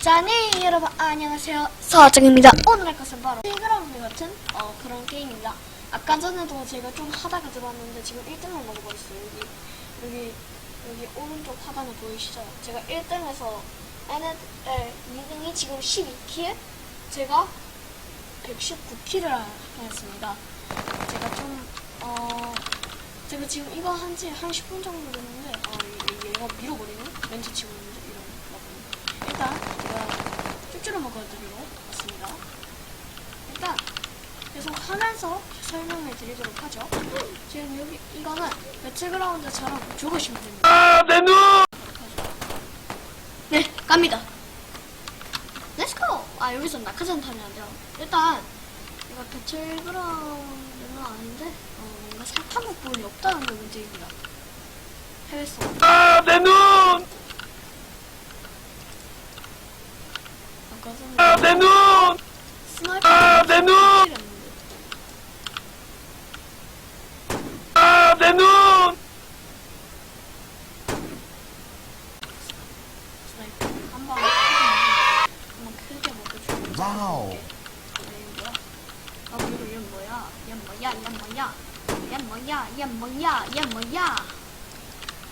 자, 네, 여러분, 안녕하세요. 서정입니다. 오늘 할 것은 바로 플레이그라운드 같은 어, 그런 게임입니다. 아까 전에도 제가 좀 하다가 들어왔는데 지금 1등을 먹어버렸어요. 여기, 여기, 여기 오른쪽 하단에 보이시죠? 제가 1등에서 얘네, 에, 2등이 지금 12킬, 제가 119킬을 했습니다. 제가 좀, 어, 제가 지금 이거 한지 한 10분 정도 됐는데, 어, 얘- 얘가 밀어버리는? 멘트 치고 있는데, 이런 거. 일단 제가 쭈쭈를 먹어드리러 왔습니다. 일단 계속 하면서 설명해 드리도록 하죠. 지금 여기 이거는 배틀그라운드처럼 죽으시면 됩니다. 아, 내 눈! 네, 갑니다. 렛츠고! 아, 여기서 낙하산 타면 안 돼요. 일단, 이거 배틀그라운드는 아닌데, 어, 뭔가 사탕 부분이 없다는 게 문제입니다. 해외성. 아, 내 눈! 아까 아, 내 눈! 스나이퍼. 아, 내 눈! 했는데. 아, 내 눈! 스나이퍼. 한 방, 한방 크게 먹고 죽는 와우. 얘 뭐야? 얘 뭐야? 얘 뭐야? 얘 뭐야? 얘 뭐야? 얘 뭐야?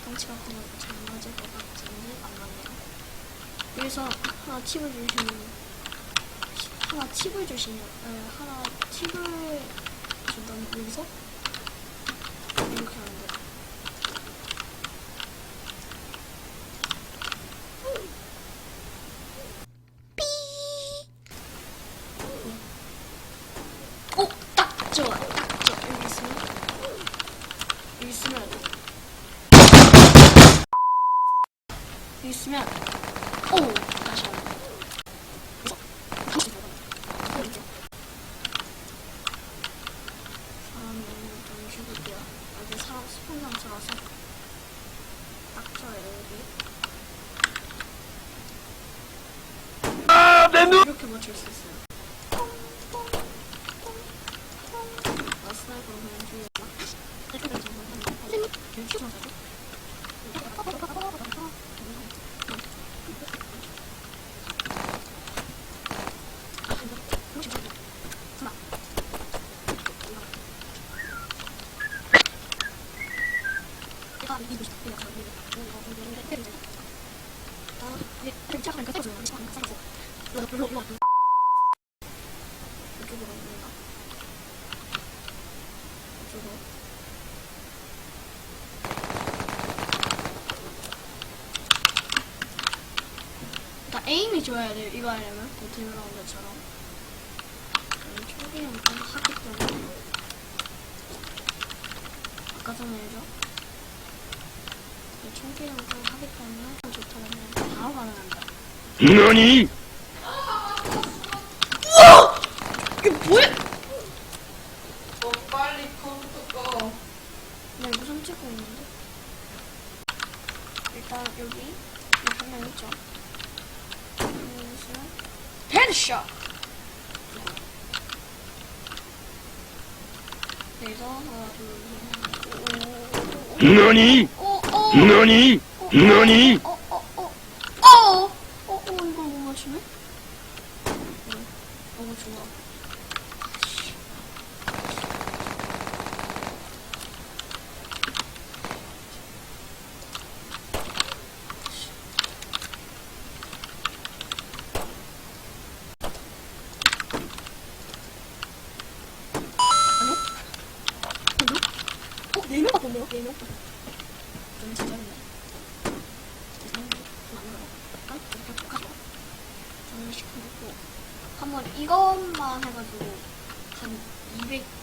덩치가 크면 잘 맞을 것 같은데 안 맞네요. 여기서 하나 팁을 주시면 하나 팁을 주시면 에, 하나 팁을 준다면 여기서 이렇게 하는데 오! 어, 딱 좋아 딱 좋아 여기 있으면 여기 있으면 있으면 오! 다시 한번 죽을게요 사람 스폰장 좋아요 여기 아, 내 눈! 이렇게 맞출 수 있어요 아 스나이퍼로 그냥 죽였나? 이렇게 잡으면 이렇게 잡아서 다 에임이 좋아야 돼요. 이거 하려면 배틀그라운드처럼. 초기형 좀 하기 때문에 아까 전에 죠 초기형 좀 하기 때문에 좀 좋다면 바로 가능합니다. 너니? 이게 뭐야? 어, 빨리 컴퓨터 꺼. 네, 우선 찍고 있는데. 일단 여기 한명 있죠. 헤드샷. 여기서 하나 둘 너니? 셋. 오, 오. 너니? 너니? 어, 어, 어, 어, 어, 어, 어, 이걸 못 맞추네? 응, 너무 좋아. 아씨. 아니요? 아니요? 어, 네 명 같던데요? 네 명? 좀 진짜네. 저는 시켜놓고 한번 이것만 해가지고 한 200.